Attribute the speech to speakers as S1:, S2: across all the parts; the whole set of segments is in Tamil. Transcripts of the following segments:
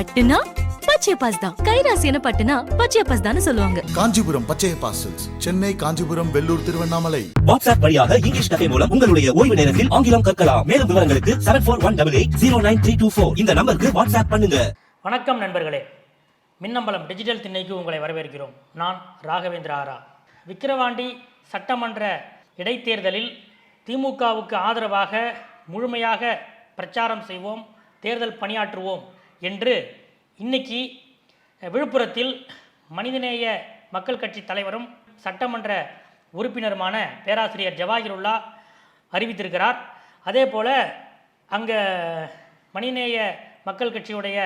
S1: பட்டுனா பச்சையப்பாஸ் தான். கைராசியான பட்டுனா பச்சையப்பாஸ் தான் சொல்லுவாங்க.
S2: காஞ்சிபுரம் பச்சைய பாசல்ஸ். சென்னை காஞ்சிபுரம் வெள்ளூர் திருவண்ணாமலை.
S3: வாட்ஸ்அப் வழியாக இங்கிலீஷ் கதை மூலம் உங்களுடைய ஓய்வு நேரத்தில் ஆங்கிலம் கற்கலாம். மேலும் விவரங்களுக்கு seven four one double eight zero nine three two four இந்த நம்பருக்கு வாட்ஸ்அப் பண்ணுங்க.
S4: வணக்கம் நண்பர்களே. மின்னம்பலம் டிஜிட்டல் திண்ணைக்கு உங்களை வரவேற்கிறோம். நான் ராகவேந்திர ஆரா. விக்கிரவாண்டி சட்டமன்ற இடைத்தேர்தலில் திமுகவுக்கு ஆதரவாக முழுமையாக பிரச்சாரம் செய்வோம். தேர்தல் பணியாற்றுவோம். என்று இன்னைக்கு விழுப்புரத்தில் மனிதநேய மக்கள் கட்சி தலைவரும் சட்டமன்ற உறுப்பினருமான பேராசிரியர் ஜவாஹிருல்லா அறிவித்திருக்கிறார். அதே போல் அங்கே மனிதநேய மக்கள் கட்சியுடைய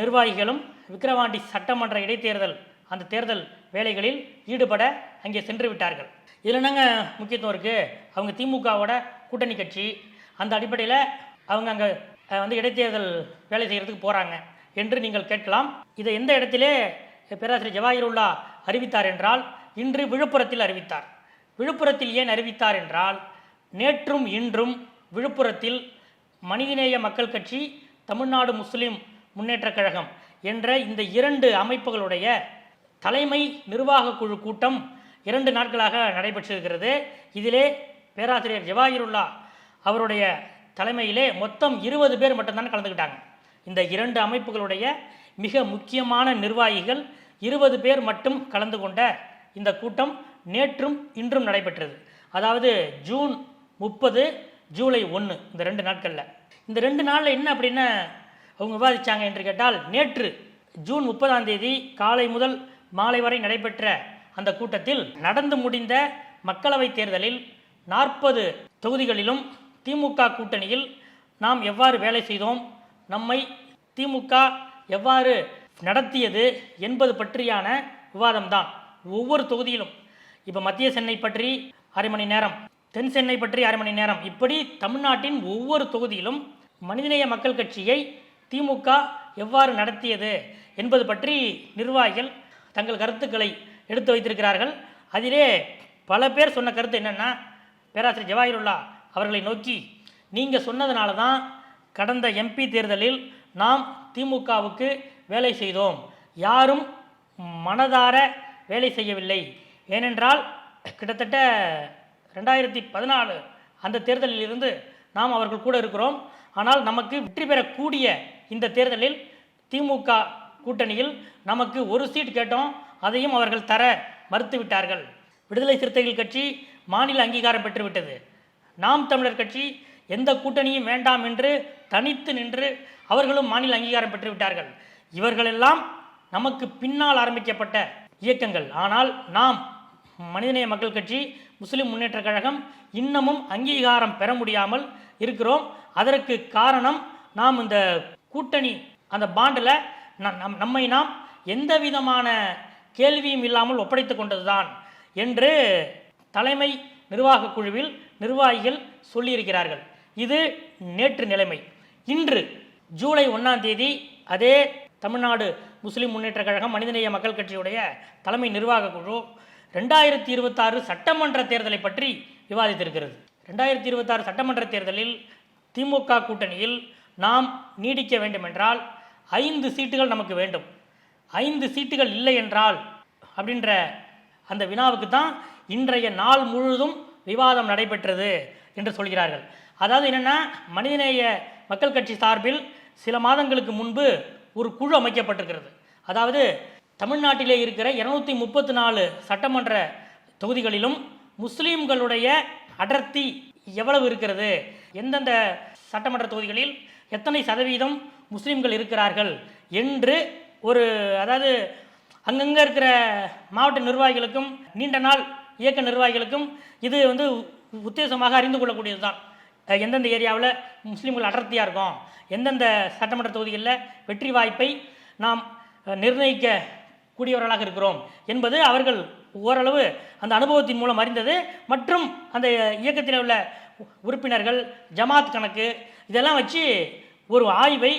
S4: நிர்வாகிகளும் விக்கிரவாண்டி சட்டமன்ற இடைத்தேர்தல் அந்த தேர்தல் வேலைகளில் ஈடுபட அங்கே சென்று விட்டார்கள். இதில் என்னங்க முக்கியத்துவம் இருக்குது அவங்க திமுகவோட கூட்டணி கட்சி. அந்த அடிப்படையில் அவங்க அங்கே வந்து இடைத்தேர்தல் வேலை செய்கிறதுக்கு போகிறாங்க என்று நீங்கள் கேட்கலாம். இதை எந்த இடத்திலே பேராசிரியர் ஜவாஹிருல்லா அறிவித்தார் என்றால் இன்று விழுப்புரத்தில் அறிவித்தார். விழுப்புரத்தில் ஏன் அறிவித்தார் என்றால் நேற்றும் இன்றும் விழுப்புரத்தில் மனிதநேய மக்கள் கட்சி தமிழ்நாடு முஸ்லிம் முன்னேற்றக் கழகம் என்ற இந்த இரண்டு அமைப்புகளுடைய தலைமை நிர்வாக குழு கூட்டம் இரண்டு நாட்களாக நடைபெற்றிருக்கிறது. இதிலே பேராசிரியர் ஜவாஹிருல்லா அவருடைய தலைமையிலே மொத்தம் இருபது பேர் மட்டும்தான் கலந்துக்கிட்டாங்க. இந்த இரண்டு அமைப்புகளுடைய மிக முக்கியமான நிர்வாகிகள் இருபது பேர் மட்டும் கலந்து கொண்ட இந்த கூட்டம் நேற்றும் இன்றும் நடைபெற்றது. அதாவது ஜூன் முப்பது ஜூலை ஒன்று இந்த ரெண்டு நாட்களில். இந்த ரெண்டு நாளில் என்ன அப்படின்னு அவங்க விவாதிச்சாங்க என்று கேட்டால் நேற்று ஜூன் முப்பதாம் தேதி காலை முதல் மாலை வரை நடைபெற்ற அந்த கூட்டத்தில் நடந்து முடிந்த மக்களவைத் தேர்தலில் நாற்பது தொகுதிகளிலும் திமுக கூட்டணியில் நாம் எவ்வாறு வேலை செய்தோம்? நம்மை திமுக எவ்வாறு நடத்தியது என்பது பற்றியான விவாதம்தான். ஒவ்வொரு தொகுதியிலும். இப்போ மத்திய சென்னை பற்றி அரை மணி நேரம் தென் சென்னை பற்றி அரை மணி நேரம். இப்படி தமிழ்நாட்டின் ஒவ்வொரு தொகுதியிலும் மனிதநேய மக்கள் கட்சியை திமுக எவ்வாறு நடத்தியது என்பது பற்றி நிர்வாகிகள் தங்கள் கருத்துக்களை எடுத்து வைத்திருக்கிறார்கள். அதிலே பல பேர் சொன்ன கருத்து என்னென்னா பேராசிரியர் ஜவாஹிருல்லா அவர்களை நோக்கி நீங்கள் சொன்னதுனால தான் கடந்த எம்பி தேர்தலில் நாம் திமுகவுக்கு வேலை செய்தோம். யாரும் மனதார வேலை செய்யவில்லை. ஏனென்றால் கிட்டத்தட்ட ரெண்டாயிரத்தி பதினாலு அந்த தேர்தலில் இருந்து நாம் அவர்கள் கூட இருக்கிறோம். ஆனால் நமக்கு வெற்றி பெறக்கூடிய இந்த தேர்தலில் திமுக கூட்டணியில் நமக்கு ஒரு சீட் கேட்டோம். அதையும் அவர்கள் தர மறுத்துவிட்டார்கள். விடுதலை சிறுத்தைகள் கட்சி மாநில அங்கீகாரம் பெற்றுவிட்டது. நாம் தமிழர் கட்சி எந்த கூட்டணியும் வேண்டாம் என்று தனித்து நின்று அவர்களும் மாநில அங்கீகாரம் பெற்றுவிட்டார்கள் இவர்களெல்லாம் நமக்கு பின்னால் ஆரம்பிக்கப்பட்ட இயக்கங்கள். ஆனால் நாம் மனிதநேய மக்கள் கட்சி முஸ்லிம் முன்னேற்றக் கழகம் இன்னமும் அங்கீகாரம் பெற முடியாமல் இருக்கிறோம். அதற்கு காரணம் நாம் இந்த கூட்டணி அந்த பாண்டில் நம் நம்மை நாம் எந்த விதமான கேள்வியும் இல்லாமல் ஒப்படைத்து கொண்டதுதான் என்று தலைமை நிர்வாக குழுவில் நிர்வாகிகள் சொல்லியிருக்கிறார்கள். இது நேற்று நிலைமை. இன்று ஜூலை ஒன்றாம் தேதி அதே தமிழ்நாடு முஸ்லிம் முன்னேற்றக் கழகம் மனிதநேய மக்கள் கட்சியுடைய தலைமை நிர்வாக குழு ரெண்டாயிரத்தி இருபத்தாறு சட்டமன்ற தேர்தலை பற்றி விவாதித்திருக்கிறது. ரெண்டாயிரத்தி இருபத்தாறு சட்டமன்ற தேர்தலில் திமுக கூட்டணியில் நாம் நீடிக்க வேண்டுமென்றால் ஐந்து சீட்டுகள் நமக்கு வேண்டும். ஐந்து சீட்டுகள் இல்லை என்றால் அப்படின்ற அந்த வினாவுக்கு தான் இன்றைய நாள் முழுதும் விவாதம் நடைபெற்றது என்று சொல்கிறார்கள். அதாவது என்னென்னா மனிதநேய மக்கள் கட்சி சார்பில் சில மாதங்களுக்கு முன்பு ஒரு குழு அமைக்கப்பட்டிருக்கிறது. அதாவது தமிழ்நாட்டிலே இருக்கிற இருநூத்தி முப்பத்தி நாலு சட்டமன்ற தொகுதிகளிலும் முஸ்லீம்களுடைய அடர்த்தி எவ்வளவு இருக்கிறது? எந்தெந்த சட்டமன்ற தொகுதிகளில் எத்தனை சதவீதம் முஸ்லீம்கள் இருக்கிறார்கள் என்று ஒரு அதாவது அங்கங்கே இருக்கிற மாவட்ட நிர்வாகிகளுக்கும் நீண்ட நாள் இயக்க நிர்வாகிகளுக்கும் இது வந்து உத்தேசமாக அறிந்து கொள்ளக்கூடியது தான் எந்தெந்த ஏரியாவில் முஸ்லீம்கள் அடர்த்தியாக இருக்கும் எந்தெந்த சட்டமன்ற தொகுதிகளில் வெற்றி வாய்ப்பை நாம் நிர்ணயிக்க கூடியவர்களாக இருக்கிறோம் என்பது அவர்கள் ஓரளவு அந்த அனுபவத்தின் மூலம் அறிந்தது. மற்றும் அந்த இயக்கத்தில் உள்ள உறுப்பினர்கள் ஜமாத் கணக்கு இதெல்லாம் வச்சு ஒரு ஆய்வை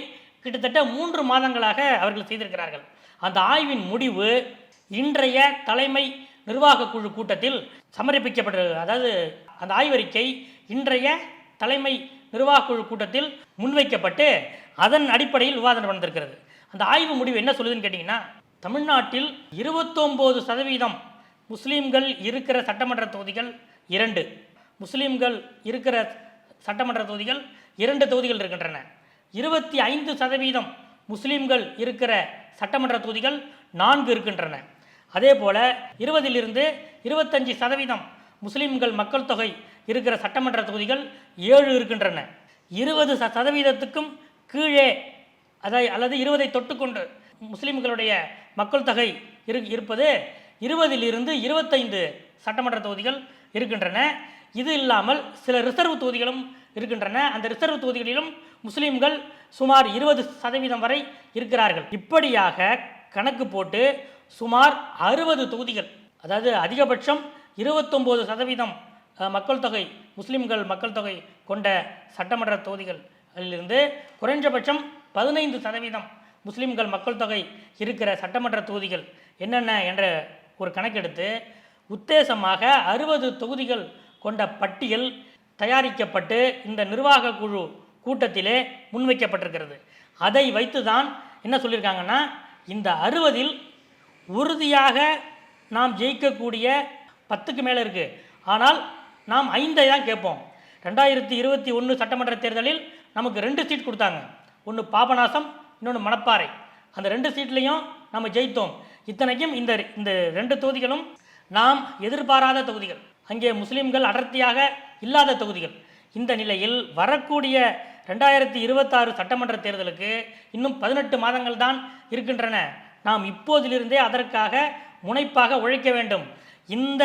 S4: கிட்டத்தட்ட மூன்று மாதங்களாக அவர்கள் செய்திருக்கிறார்கள். அந்த ஆய்வின் முடிவு இன்றைய தலைமை நிர்வாக குழு கூட்டத்தில் சமர்ப்பிக்கப்பட்டது. அதாவது அந்த ஆய்வறிக்கை இன்றைய தலைமை நிர்வாக குழு கூட்டத்தில் முன்வைக்கப்பட்டு அதன் அடிப்படையில் விவாதம் நடந்திருக்கிறது. அந்த ஆய்வு முடிவு என்ன சொல்லுதுன்னு கேட்டிங்கன்னா தமிழ்நாட்டில் இருபத்தொம்போது சதவீதம் முஸ்லீம்கள் இருக்கிற சட்டமன்ற தொகுதிகள் இரண்டு. முஸ்லீம்கள் இருக்கிற சட்டமன்ற தொகுதிகள் இரண்டு தொகுதிகள் இருக்கின்றன. இருபத்தி ஐந்து சதவீதம் முஸ்லீம்கள் இருக்கிற சட்டமன்ற தொகுதிகள் நான்கு இருக்கின்றன. அதே போல இருபதிலிருந்து இருபத்தஞ்சி சதவீதம் முஸ்லீம்கள் மக்கள் தொகை இருக்கிற சட்டமன்ற தொகுதிகள் ஏழு இருக்கின்றன. இருபது ச- சதவீதத்துக்கும் கீழே அதை அல்லது இருபதை தொட்டுக்கொண்டு முஸ்லீம்களுடைய மக்கள் தொகை இரு இருப்பது இருபதிலிருந்து இருபத்தைந்து சட்டமன்ற தொகுதிகள் இருக்கின்றன. இது இல்லாமல் சில ரிசர்வ் தொகுதிகளும் இருக்கின்றன. அந்த ரிசர்வ் தொகுதிகளிலும் முஸ்லீம்கள் சுமார் இருபது சதவீதம் வரை இருக்கிறார்கள். இப்படியாக கணக்கு போட்டு சுமார் அறுபது தொகுதிகள் அதாவது அதிகபட்சம் இருபத்தொம்போது சதவீதம் மக்கள் தொகை முஸ்லீம்கள் மக்கள் தொகை கொண்ட சட்டமன்ற தொகுதிகளிலிருந்து குறைஞ்சபட்சம் பதினைந்து சதவீதம் முஸ்லீம்கள் மக்கள் தொகை இருக்கிற சட்டமன்ற தொகுதிகள் என்னென்ன என்ற ஒரு கணக்கெடுத்து உத்தேசமாக அறுபது தொகுதிகள் கொண்ட பட்டியல் தயாரிக்கப்பட்டு இந்த நிர்வாக குழு கூட்டத்திலே முன்வைக்கப்பட்டிருக்கிறது. அதை வைத்து தான் என்ன சொல்லியிருக்காங்கன்னா இந்த அறுபதில் உறுதியாக நாம் ஜெயிக்கக்கூடிய பத்துக்கு மேலே இருக்குது ஆனால் நாம் ஐந்தை தான் கேட்போம். ரெண்டாயிரத்தி இருபத்தி ஒன்று சட்டமன்ற தேர்தலில் நமக்கு ரெண்டு சீட் கொடுத்தாங்க. ஒன்று பாபநாசம் இன்னொன்று மணப்பாறை. அந்த ரெண்டு சீட்லேயும் நம்ம ஜெயித்தோம். இத்தனைக்கும் இந்த இந்த ரெண்டு தொகுதிகளும் நாம் எதிர்பாராத தொகுதிகள். அங்கே முஸ்லீம்கள் அடர்த்தியாக இல்லாத தொகுதிகள். இந்த நிலையில் வரக்கூடிய ரெண்டாயிரத்தி இருபத்தாறு சட்டமன்ற தேர்தலுக்கு இன்னும் பதினெட்டு மாதங்கள் தான் இருக்கின்றன. நாம் இப்போதிலிருந்தே அதற்காக முனைப்பாக உழைக்க வேண்டும். இந்த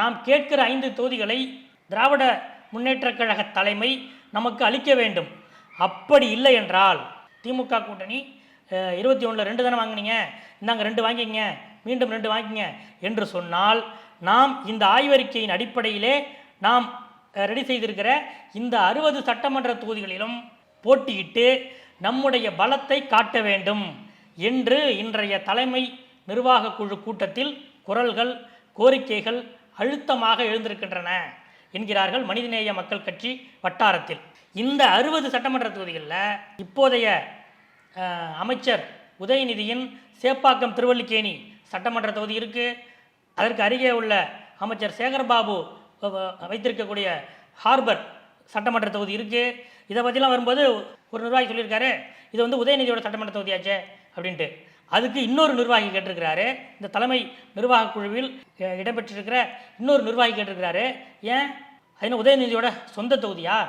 S4: நாம் கேட்கிற ஐந்து தொகுதிகளை திராவிட முன்னேற்றக் கழக தலைமை நமக்கு அளிக்க வேண்டும். அப்படி இல்லை என்றால் திமுக கூட்டணி இருபத்தி ஒன்றில் ரெண்டு தானே வாங்கினீங்க இந்தாங்க ரெண்டு வாங்கிங்க மீண்டும் ரெண்டு வாங்கிங்க என்று சொன்னால் நாம் இந்த ஆய்வறிக்கையின் அடிப்படையிலே நாம் ரெடி செய்திருக்கிற இந்த அறுபது சட்டமன்ற தொகுதிகளிலும் போட்டியிட்டு நம்முடைய பலத்தை காட்ட வேண்டும். என்று இன்றைய தலைமை நிர்வாக குழு கூட்டத்தில் குரல்கள் கோரிக்கைகள் அழுத்தமாக எழுந்திருக்கின்றன என்கிறார்கள் மனிதநேய மக்கள் கட்சி வட்டாரத்தில். இந்த அறுபது சட்டமன்ற தொகுதிகளில் இப்போதைய அமைச்சர் உதயநிதியின் சேப்பாக்கம் திருவல்லிக்கேணி சட்டமன்ற தொகுதி இருக்குது அதற்கு அருகே உள்ள அமைச்சர் சேகர்பாபு வ- வைத்திருக்கக்கூடிய ஹார்பர் சட்டமன்ற தொகுதி இருக்குது இதை பற்றிலாம் வரும்போது ஒரு நிர்வாகி சொல்லியிருக்காரு இது வந்து உதயநிதியோட சட்டமன்ற தொகுதியாச்சே. அப்படின்ட்டு. அதுக்கு இன்னொரு நிர்வாகி கேட்டிருக்கிறாரு. இந்த தலைமை நிர்வாக குழுவில் இடம்பெற்றிருக்கிற இன்னொரு நிர்வாகி கேட்டிருக்கிறாரு. ஏன்? அது உதயநிதியோட சொந்த தொகுதியா?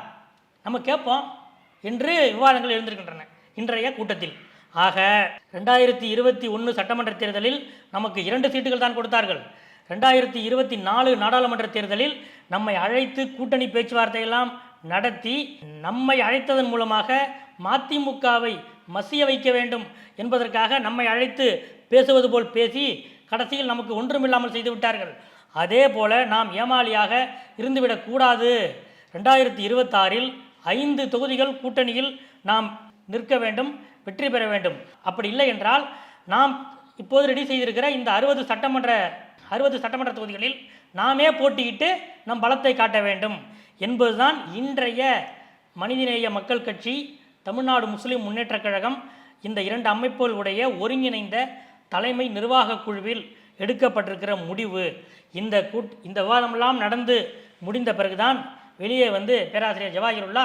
S4: நம்ம கேட்போம். என்று விவாதங்கள் எழுந்திருக்கின்றன இன்றைய கூட்டத்தில். ஆக ரெண்டாயிரத்தி இருபத்தி ஒன்று சட்டமன்ற தேர்தலில் நமக்கு இரண்டு சீட்டுகள் தான் கொடுத்தார்கள். ரெண்டாயிரத்தி இருபத்தி நாலு நாடாளுமன்ற தேர்தலில் நம்மை அழைத்து கூட்டணி பேச்சுவார்த்தையெல்லாம் நடத்தி நம்மை அழைத்ததன் மூலமாக மதிமுகவை மசிய வைக்க வேண்டும் என்பதற்காக நம்மை அழைத்து பேசுவது போல் பேசி கடைசியில் நமக்கு ஒன்றுமில்லாமல் செய்து விட்டார்கள். அதே போல நாம் ஏமாளியாக இருந்துவிடக்கூடாது ரெண்டாயிரத்தி இருபத்தாறில் ஐந்து தொகுதிகள் கூட்டணியில் நாம் நிற்க வேண்டும் வெற்றி பெற வேண்டும். அப்படி இல்லை என்றால் நாம் இப்போது ரெடி செய்திருக்கிற இந்த அறுபது சட்டமன்ற அறுபது சட்டமன்ற தொகுதிகளில் நாமே போட்டியிட்டு நம் பலத்தை காட்ட வேண்டும். என்பதுதான் இன்றைய மனிதநேய மக்கள் கட்சி தமிழ்நாடு முஸ்லிம் முன்னேற்றக் கழகம் இந்த இரண்டு அமைப்புகளுடைய ஒருங்கிணைந்த தலைமை நிர்வாக குழுவில் எடுக்கப்பட்டிருக்கிற முடிவு. இந்த கூட் இந்த விவாதமெல்லாம் நடந்து முடிந்த பிறகுதான் வெளியே வந்து பேராசிரியர் ஜவாஹிருல்லா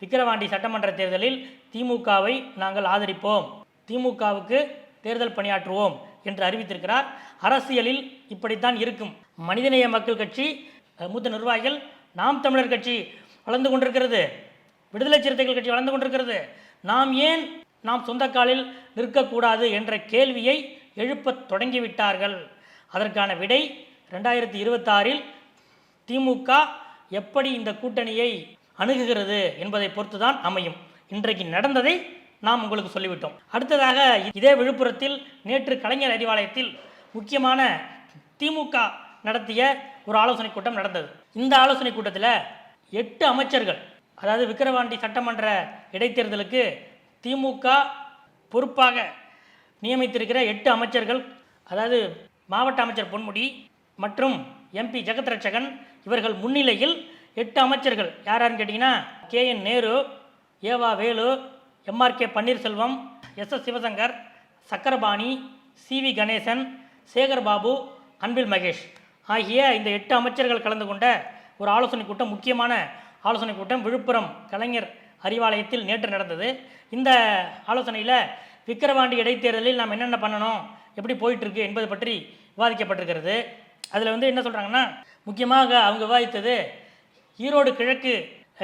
S4: விக்கிரவாண்டி சட்டமன்ற தேர்தலில் திமுகவை நாங்கள் ஆதரிப்போம். திமுகவுக்கு தேர்தல் பணியாற்றுவோம் என்று அறிவித்திருக்கிறார். அரசியலில் இப்படித்தான் இருக்கும். மனிதநேய மக்கள் கட்சி மூத்த நிர்வாகிகள் நாம் தமிழர் கட்சி வளர்ந்து கொண்டிருக்கிறது. விடுதலை சிறுத்தைகள் கட்சி வளர்ந்து கொண்டிருக்கிறது. நாம் ஏன் நாம் சொந்த காலில் நிற்கக்கூடாது என்ற கேள்வியை எழுப்பத் தொடங்கிவிட்டார்கள். அதற்கான விடை ரெண்டாயிரத்தி இருபத்தாறில் திமுக எப்படி இந்த கூட்டணியை அணுகுகிறது என்பதை பொறுத்துதான் அமையும். இன்றைக்கு நடந்ததை நாம் உங்களுக்கு சொல்லிவிட்டோம். அடுத்ததாக இதே விழுப்புரத்தில் நேற்று கலைஞர் அறிவாலயத்தில் முக்கியமான திமுக நடத்திய ஒரு ஆலோசனை கூட்டம் நடந்தது. இந்த ஆலோசனை கூட்டத்தில் எட்டு அமைச்சர்கள் அதாவது விக்கிரவாண்டி சட்டமன்ற இடைத்தேர்தலுக்கு திமுக பொறுப்பாக நியமித்திருக்கிற எட்டு அமைச்சர்கள் அதாவது மாவட்ட அமைச்சர் பொன்முடி மற்றும் எம்பி ஜெகத் ரட்சகன் இவர்கள் முன்னிலையில் எட்டு அமைச்சர்கள். யாராருன்னு கேட்டிங்கன்னா K N Nehru E V Velu M R K Panneerselvam S S Sivasankar Sakkarapani C V Ganesan Sekar Babu Anbil Mahesh ஆகிய இந்த எட்டு அமைச்சர்கள் கலந்து கொண்ட ஒரு ஆலோசனை கூட்டம் முக்கியமான ஆலோசனை கூட்டம் விழுப்புரம் கலைஞர் அறிவாலயத்தில் நேற்று நடந்தது. இந்த ஆலோசனையில் விக்கிரவாண்டி இடைத்தேர்தலில் நாம் என்னென்ன பண்ணணும் எப்படி போயிட்டுருக்கு என்பது பற்றி விவாதிக்கப்பட்டிருக்கிறது. அதில் வந்து என்ன சொல்கிறாங்கன்னா முக்கியமாக அவங்க விவாதித்தது ஈரோடு கிழக்கு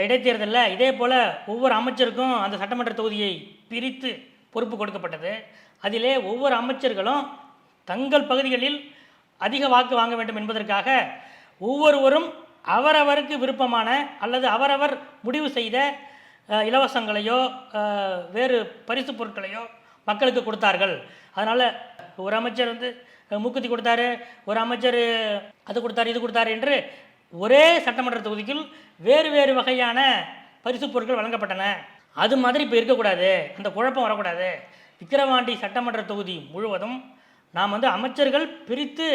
S4: இடைத்தேர்தலில் இதே போல் ஒவ்வொரு அமைச்சருக்கும் அந்த சட்டமன்ற தொகுதியை பிரித்து பொறுப்பு கொடுக்கப்பட்டது. அதிலே ஒவ்வொரு அமைச்சர்களும் தங்கள் பகுதிகளில் அதிக வாக்கு வாங்க வேண்டும் என்பதற்காக ஒவ்வொருவரும் அவரவருக்கு விருப்பமான அல்லது அவரவர் முடிவு செய்த இலவசங்களையோ வேறு பரிசு பொருட்களையோ மக்களுக்கு கொடுத்தார்கள். அதனால் ஒரு அமைச்சர் வந்து மூக்குத்தி கொடுத்தாரு ஒரு அமைச்சர் அது கொடுத்தாரு இது கொடுத்தாரு என்று ஒரே சட்டமன்ற தொகுதிக்குள் வேறு வேறு வகையான பரிசு பொருட்கள் வழங்கப்பட்டன. அது மாதிரி இப்போ இருக்கக்கூடாது. அந்த குழப்பம் வரக்கூடாது. விக்கிரவாண்டி சட்டமன்ற தொகுதி முழுவதும் நாம் வந்து அமைச்சர்கள் பிரித்து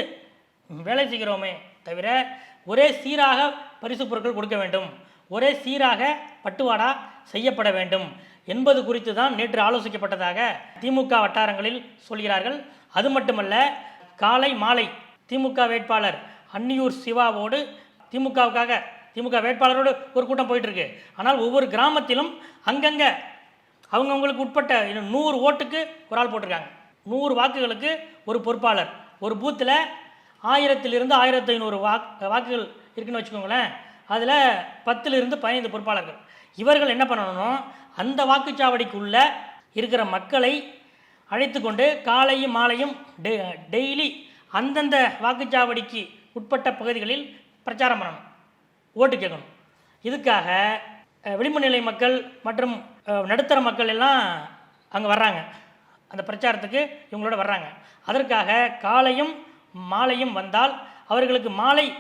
S4: வேலை செய்கிறோமே தவிர ஒரே சீராக பரிசு பொருட்கள் கொடுக்க வேண்டும். ஒரே சீராக பட்டுவாடா செய்யப்பட வேண்டும். என்பது குறித்து தான் நேற்று ஆலோசிக்கப்பட்டதாக திமுக வட்டாரங்களில் சொல்கிறார்கள். அது மட்டுமல்ல காலை மாலை திமுக வேட்பாளர் அன்னியூர் சிவாவோடு திமுகவுக்காக திமுக வேட்பாளரோடு ஒரு கூட்டம் போயிட்டு இருக்கு ஆனால் ஒவ்வொரு கிராமத்திலும் அங்கங்கே அவங்கவுங்களுக்கு உட்பட்ட நூறு ஓட்டுக்கு ஒரு ஆள் போட்டிருக்காங்க. நூறு வாக்குகளுக்கு ஒரு பொறுப்பாளர். ஒரு பூத்தில் ஆயிரத்திலிருந்து ஆயிரத்தி ஐநூறு வாக் வாக்குகள் இருக்குன்னு வச்சுக்கோங்களேன். அதில் பத்திலிருந்து பதினைந்து பொறுப்பாளர்கள். இவர்கள் என்ன பண்ணணும்? அந்த வாக்குச்சாவடிக்குள்ள இருக்கிற மக்களை அழைத்து கொண்டு காலையும் மாலையும் டெ டெய்லி அந்தந்த வாக்குச்சாவடிக்கு உட்பட்ட பகுதிகளில் பிரச்சாரம் பண்ணணும். ஓட்டு கேட்கணும். இதுக்காக அஹ், விளிம்பு நிலை மக்கள் மற்றும் நடுத்தர மக்கள் எல்லாம் அங்கே வர்றாங்க. அந்த பிரச்சாரத்துக்கு இவங்களோட வர்றாங்க. அதற்காக காலையும் மாலையும் வந்தால் அவர்களுக்கு மாலை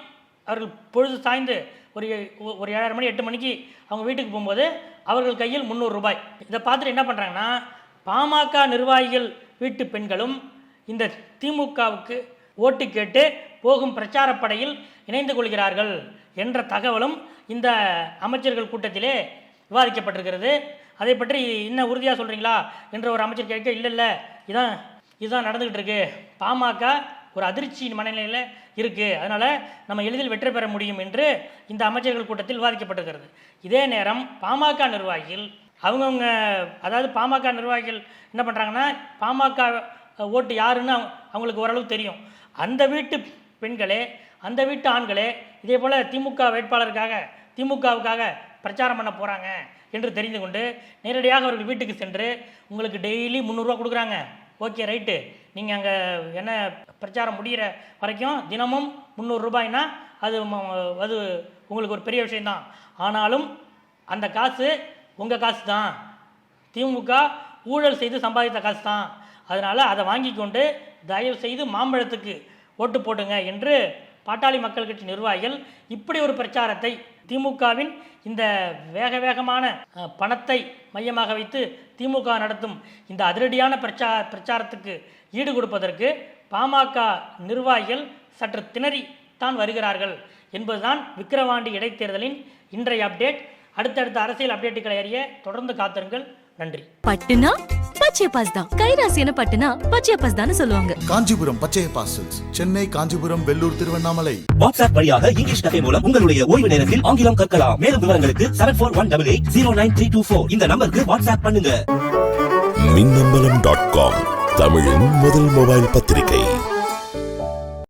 S4: அவர்கள் பொழுது சாய்ந்து ஒரு ஒரு ஏழரை மணி எட்டு மணிக்கு அவங்க வீட்டுக்கு போகும்போது அவர்கள் கையில் முந்நூறு ரூபாய். இதை பார்த்துட்டு என்ன பண்ணுறாங்கன்னா பாமக நிர்வாகிகள் வீட்டு பெண்களும் இந்த திமுகவுக்கு ஓட்டு கேட்டு போகும் பிரச்சாரப் படையில் இணைந்து கொள்கிறார்கள் என்ற தகவலும் இந்த அமைச்சர்கள் கூட்டத்திலே விவாதிக்கப்பட்டிருக்கிறது. அதை பற்றி இன்னும் உறுதியாக சொல்கிறீங்களா என்ற ஒரு அமைச்சர் கேட்க இல்லை இல்லை இதான் இதுதான் நடந்துக்கிட்டு இருக்கு. பாமக ஒரு அதிர்ச்சியின் மனநிலையில் இருக்குது அதனால் நம்ம எளிதில் வெற்றி பெற முடியும் என்று இந்த அமைச்சர்கள் கூட்டத்தில் விவாதிக்கப்பட்டிருக்கிறது. இதே நேரம் பாமக நிர்வாகிகள் அவங்கவுங்க அதாவது பாமக நிர்வாகிகள் என்ன பண்ணுறாங்கன்னா பாமக ஓட்டு யாருன்னு அவங்க- அவங்களுக்கு ஓரளவு தெரியும். அந்த வீட்டு பெண்களே அந்த வீட்டு ஆண்களே இதே போல் திமுக வேட்பாளருக்காக திமுகவுக்காக பிரச்சாரம் பண்ண போகிறாங்க என்று தெரிந்து கொண்டு நேரடியாக அவர்கள் வீட்டுக்கு சென்று உங்களுக்கு டெய்லி முந்நூறுரூவா கொடுக்குறாங்க. Okay right. நீங்கள் அங்கே என்ன பிரச்சாரம் முடிகிற வரைக்கும் தினமும் முந்நூறு ரூபாய்னா அது அது உங்களுக்கு ஒரு பெரிய விஷயந்தான் ஆனாலும் அந்த காசு உங்கள் காசு தான் திமுக ஊழல் செய்து சம்பாதித்த காசு தான் அதனால் அதை வாங்கி கொண்டு தயவு செய்து மாம்பழத்துக்கு ஓட்டு போட்டுங்க என்று பாட்டாளி மக்கள் கட்சி நிர்வாகிகள் இப்படி ஒரு பிரச்சாரத்தை திமுகவின் இந்த வேக வேகமான பணத்தை மையமாக வைத்து திமுக நடத்தும் இந்த அதிரடியான பிரச்சா பிரச்சாரத்துக்கு ஈடு கொடுப்பதற்கு பாமக நிர்வாகிகள் சற்று திணறி தான் வருகிறார்கள் என்பதுதான் விக்கிரவாண்டி இடைத்தேர்தலின் இன்றைய அப்டேட். அடுத்தடுத்த அரசியல் அப்டேட்டுகளை அறிய தொடர்ந்து காத்திருங்கள். நன்றி.
S1: பட்டுனா? பச்சை பாஸ் தான். கைராசியான பட்டுனா பச்சை பாஸ் தானே சொல்லுவாங்க.
S2: காஞ்சிபுரம் பச்சைய பாசல்ஸ் சென்னை காஞ்சிபுரம் வெள்ளூர் திருவண்ணாமலை.
S3: வாட்ஸ்அப் வழியாக இங்கிலீஷ் கஃபே மூலம் உங்களுடைய ஓய்வு நேரத்தில் ஆங்கிலம் கற்கலாம். மேலும் விவரங்களுக்கு seven four one double eight zero nine three two four இந்த நம்பருக்கு வாட்ஸ்அப் பண்ணுங்க.
S5: மின்னம்பலம் டாட் காம் தமிழின் முதல் மொபைல் பத்திரிகை.